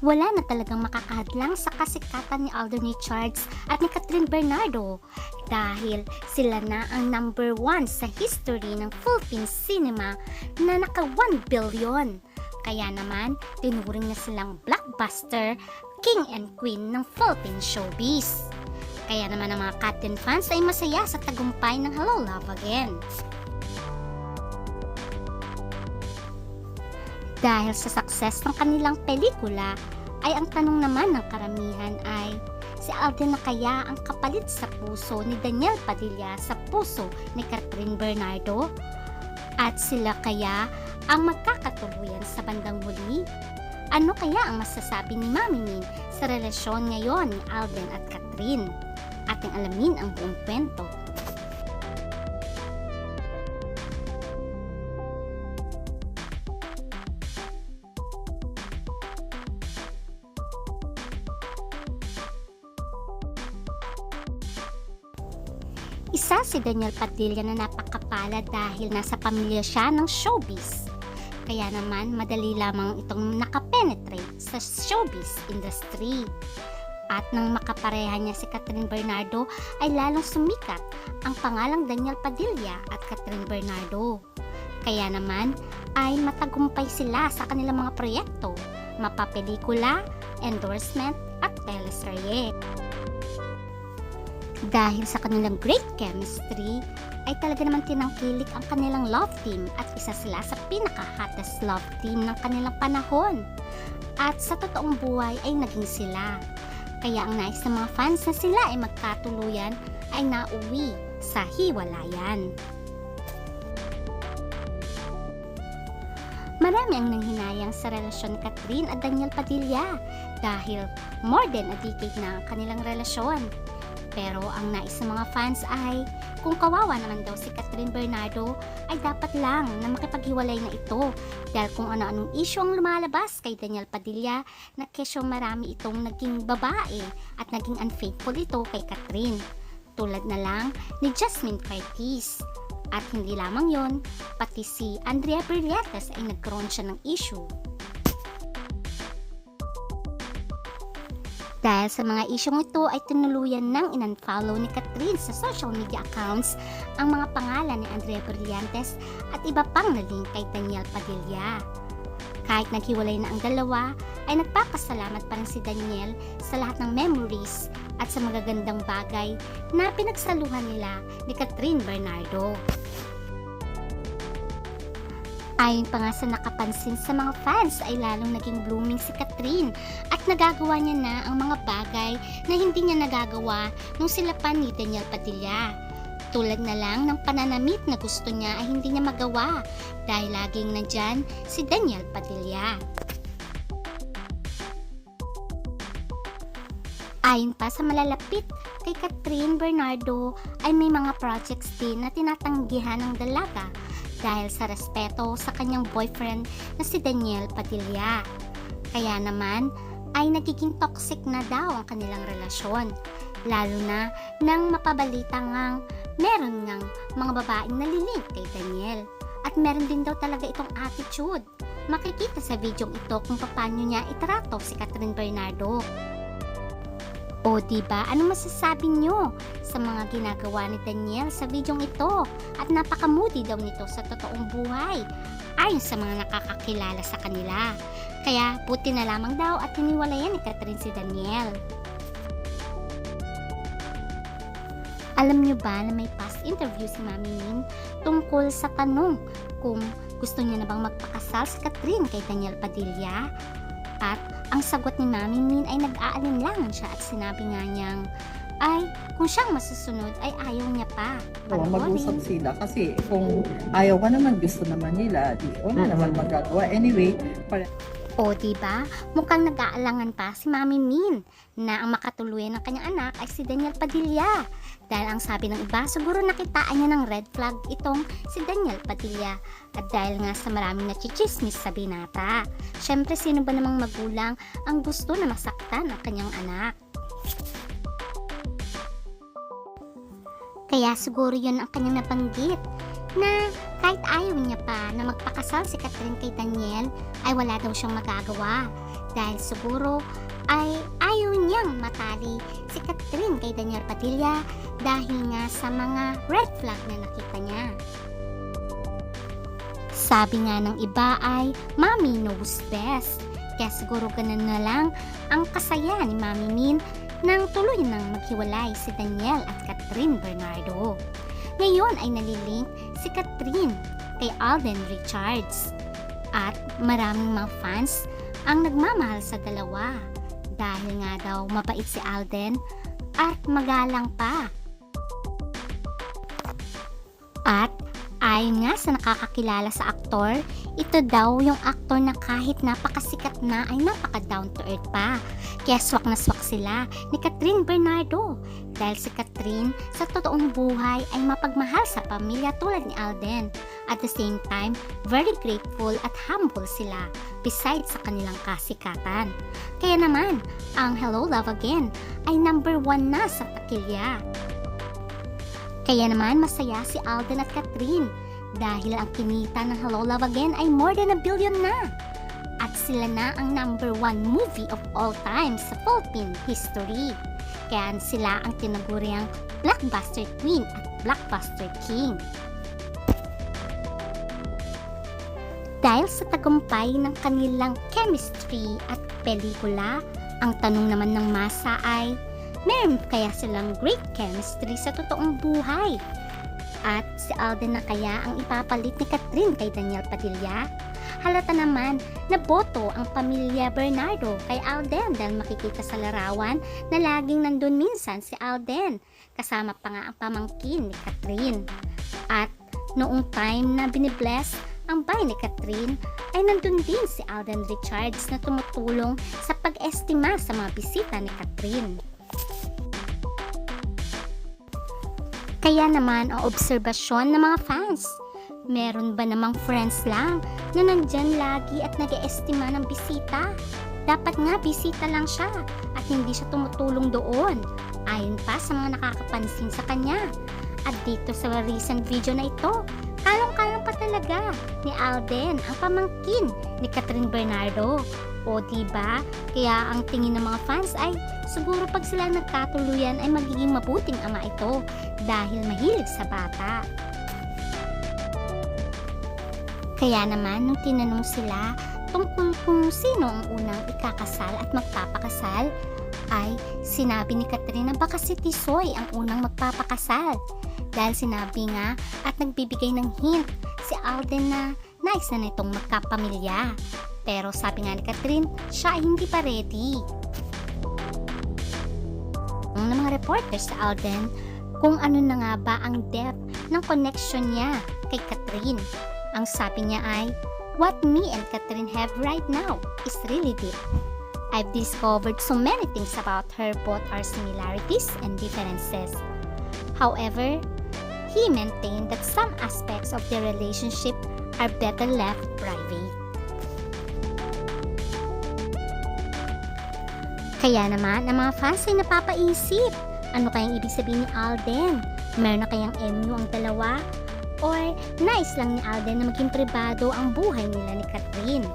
wala na talagang makakahadlang sa kasikatan ni Alden Richards at ni Catherine Bernardo dahil sila na ang number one sa history ng Philippine cinema na naka 1 billion. Kaya naman, tinuring na silang blockbuster, king and queen ng Philippine showbiz. Kaya naman ang mga Catherine fans ay masaya sa tagumpay ng Hello Love Again. Dahil sa success ng kanilang pelikula, ay ang tanong naman ng karamihan ay, si Alden na kaya ang kapalit sa puso ni Daniel Padilla sa puso ni Catherine Bernardo? At sila kaya ang magkakatuluyan sa bandang huli? Ano kaya ang masasabi ni Mami Min sa relasyon ngayon ni Alden at Catherine? Ating alamin ang buong kwento. Isa si Daniel Padilla na napakapala dahil nasa pamilya siya ng showbiz. Kaya naman madali lamang itong nakapenetrate sa showbiz industry. At nang makapareha niya si Catherine Bernardo ay lalong sumikat ang pangalang Daniel Padilla at Catherine Bernardo. Kaya naman ay matagumpay sila sa kanilang mga proyekto, mapapelikula, endorsement at teleserye. Dahil sa kanilang great chemistry, ay talaga naman tinangkilik ang kanilang love team at isa sila sa pinaka-hottest love team ng kanilang panahon. At sa totoong buhay ay naging sila. Kaya ang nais ng mga fans na sila ay magkatuluyan ay nauwi sa hiwalayan. Marami ang nanghinayang sa relasyon ni Catherine at Daniel Padilla dahil more than a decade na ang kanilang relasyon. Pero ang nais ng mga fans ay kung kawawa naman daw si Catherine Bernardo ay dapat lang na makipaghiwalay na ito dahil kung ano-anong issue ang lumalabas kay Daniel Padilla na kesyo marami itong naging babae at naging unfaithful ito kay Catherine. Tulad na lang ni Jasmine Curtis. At hindi lamang yon, pati si Andrea Brillantes ay nagkaroon siya ng issue. Dahil sa mga isyong ito ay tinuluyan ng in-unfollow ni Catherine sa social media accounts ang mga pangalan ni Andrea Brillantes at iba pang nalink kay Daniel Padilla. Kahit naghiwalay na ang dalawa, ay nagpapasalamat pa rin si Daniel sa lahat ng memories at sa magagandang bagay na pinagsaluhan nila ni Catherine Bernardo. Ayon pa nga sa nakapansin sa mga fans ay lalong naging blooming si Catherine at nagagawa niya na ang mga bagay na hindi niya nagagawa nung sila pa ni Daniel Padilla. Tulad na lang ng pananamit na gusto niya ay hindi niya magawa dahil laging nandyan si Daniel Padilla. Ayon pa sa malalapit kay Catherine Bernardo ay may mga projects din na tinatanggihan ng dalaga dahil sa respeto sa kanyang boyfriend na si Daniel Padilla. Kaya naman ay nagiging toxic na daw ang kanilang relasyon. Lalo na nang mapabalita ngang meron ngang mga babaeng nalilink kay Daniel. At meron din daw talaga itong attitude. Makikita sa video ito kung paano niya itrato si Catherine Bernardo. O diba, ano masasabi nyo sa mga ginagawa ni Daniel sa videong ito? At napaka-moody daw nito sa totoong buhay, ayon sa mga nakakakilala sa kanila. Kaya buti na lamang daw at hiniwalayan ni Catherine si Daniel. Alam nyo ba na may past interview si Mami Min tungkol sa tanong kung gusto niya na bang magpakasal si Catherine kay Daniel Padilla? At ang sagot ni Mami Min ay nag-aalinlangan siya at sinabi nga niyang ay kung siyang masusunod ay ayaw niya pa. Oo, mag-usap sila kasi kung ayaw ka naman, gusto naman nila, di wala naman magagawa. Anyway, para O di ba? Mukhang nag-aalangan pa si Mami Min na ang makatuluyan ng kanyang anak ay si Daniel Padilla. Dahil ang sabi ng iba, siguro nakitaan niya ng red flag itong si Daniel Padilla. At dahil nga sa maraming nachichismis sa binata. Syempre, sino ba namang magulang ang gusto na masaktan ang kanyang anak? Kaya siguro yun ang kanyang nabanggit na kahit ayaw niya pa na magpakasal si Catherine kay Daniel, ay wala daw siyang magagawa dahil siguro ay ayaw niyang matali si Catherine kay Daniel Padilla dahil nga sa mga red flag na nakita niya. Sabi nga ng iba ay Mommy knows best. Kaya siguro ganun na lang ang kasaya ni Mami Min nang tuloy nang maghiwalay si Daniel at Catherine Bernardo. Ngayon ay nalilink si Catherine kay Alden Richards. At maraming mga fans ang nagmamahal sa dalawa dahil nga daw mabait si Alden at magalang pa. At ayon nga sa nakakakilala sa aktor, ito daw yung aktor na kahit napakasikat na ay napaka down to earth pa. Kaya swak na swak sila ni Catherine Bernardo dahil si Catherine sa totoong buhay ay mapagmahal sa pamilya tulad ni Alden. At the same time, very grateful at humble sila besides sa kanilang kasikatan. Kaya naman, ang Hello Love Again ay number one na sa takilya. Kaya naman masaya si Alden at Catherine dahil ang kinita ng Hello Love Again ay more than a billion na. Sila na ang number one movie of all time sa Philippine history. Kaya sila ang tinaguriang Blockbuster Queen at Blockbuster King. Dahil sa tagumpay ng kanilang chemistry at pelikula, ang tanong naman ng masa ay, meron kaya silang great chemistry sa totoong buhay? At si Alden na kaya ang ipapalit ni Catherine kay Daniel Padilla? Halata naman na boto ang pamilya Bernardo kay Alden dahil makikita sa larawan na laging nandun minsan si Alden kasama pa nga ang pamangkin ni Catherine. At noong time na binibless ang bahay ni Catherine ay nandun din si Alden Richards na tumutulong sa pag-estima sa mga bisita ni Catherine. Kaya naman ang obserbasyon ng mga fans. Meron ba namang friends lang na nandyan lagi at nag estima ng bisita? Dapat nga bisita lang siya at hindi siya tumutulong doon. Ayon pa sa mga nakakapansin sa kanya. At dito sa recent video na ito, kalong-kalong pa talaga ni Alden ang pamangkin ni Catherine Bernardo. O di ba? Kaya ang tingin ng mga fans ay siguro pag sila nagkatuluyan ay magiging mabuting ama ito dahil mahilig sa bata. Kaya naman nung tinanong sila tungkol kung sino ang unang ikakasal at magpapakasal, ay sinabi ni Catherine na baka si Tisoy ang unang magpapakasal. Dahil sinabi nga at nagbibigay ng hint si Alden na nais na nitong magkapamilya. Pero sabi nga ni Catherine, siya ay hindi pa ready. Ang mga reporters sa Alden kung ano na nga ba ang depth ng connection niya kay Catherine. Ang sabi niya ay, What me and Catherine have right now is really deep. I've discovered so many things about her, both our similarities and differences. However, he maintained that some aspects of their relationship are better left private. Kaya naman, ang mga fans ay napapaisip, ano kayang ibig sabihin ni Alden? Meron na kayang MU ang dalawa? Or nice lang ni Alden na maging pribado ang buhay nila ni Catherine?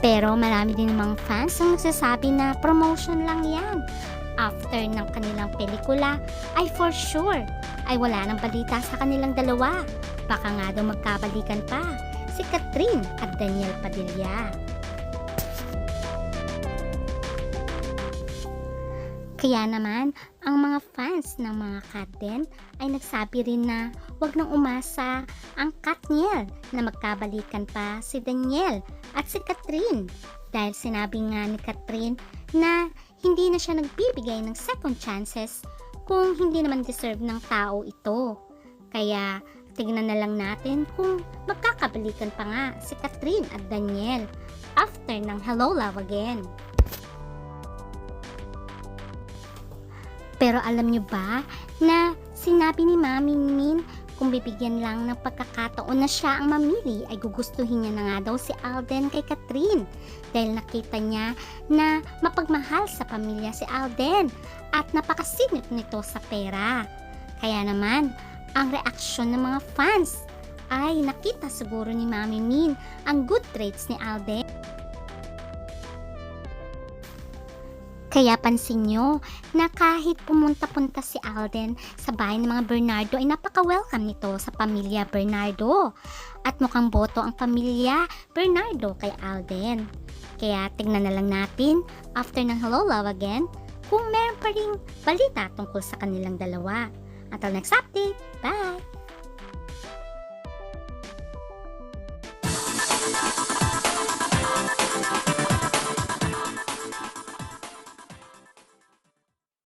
Pero marami din namang fans ang nagsasabi na promotion lang yan. After ng kanilang pelikula, ay for sure, ay wala nang balita sa kanilang dalawa. Baka nga daw magkabalikan pa si Catherine at Daniel Padilla. Kaya naman, ang mga fans ng mga Katden ay nagsabi rin na wag nang umasa ang Katniel na magkabalikan pa si Daniel at si Catherine. Dahil sinabi nga ni Catherine na hindi na siya nagbibigay ng second chances kung hindi naman deserve ng tao ito. Kaya tignan na lang natin kung magkakabalikan pa nga si Catherine at Daniel after ng Hello Love Again. Pero alam nyo ba na sinabi ni Mami Min kung bibigyan lang ng pagkakataon na siya ang mamili ay gugustuhin niya na nga daw si Alden kay Catherine dahil nakita niya na mapagmahal sa pamilya si Alden at napakasinip nito sa pera. Kaya naman, ang reaksyon ng mga fans ay nakita siguro ni Mami Min ang good traits ni Alden. Kaya pansin nyo na kahit pumunta-punta si Alden sa bahay ng mga Bernardo ay napaka-welcome nito sa pamilya Bernardo. At mukhang boto ang pamilya Bernardo kay Alden. Kaya tignan na lang natin after ng Hello Love Again kung meron pa ring balita tungkol sa kanilang dalawa. Until next update, bye!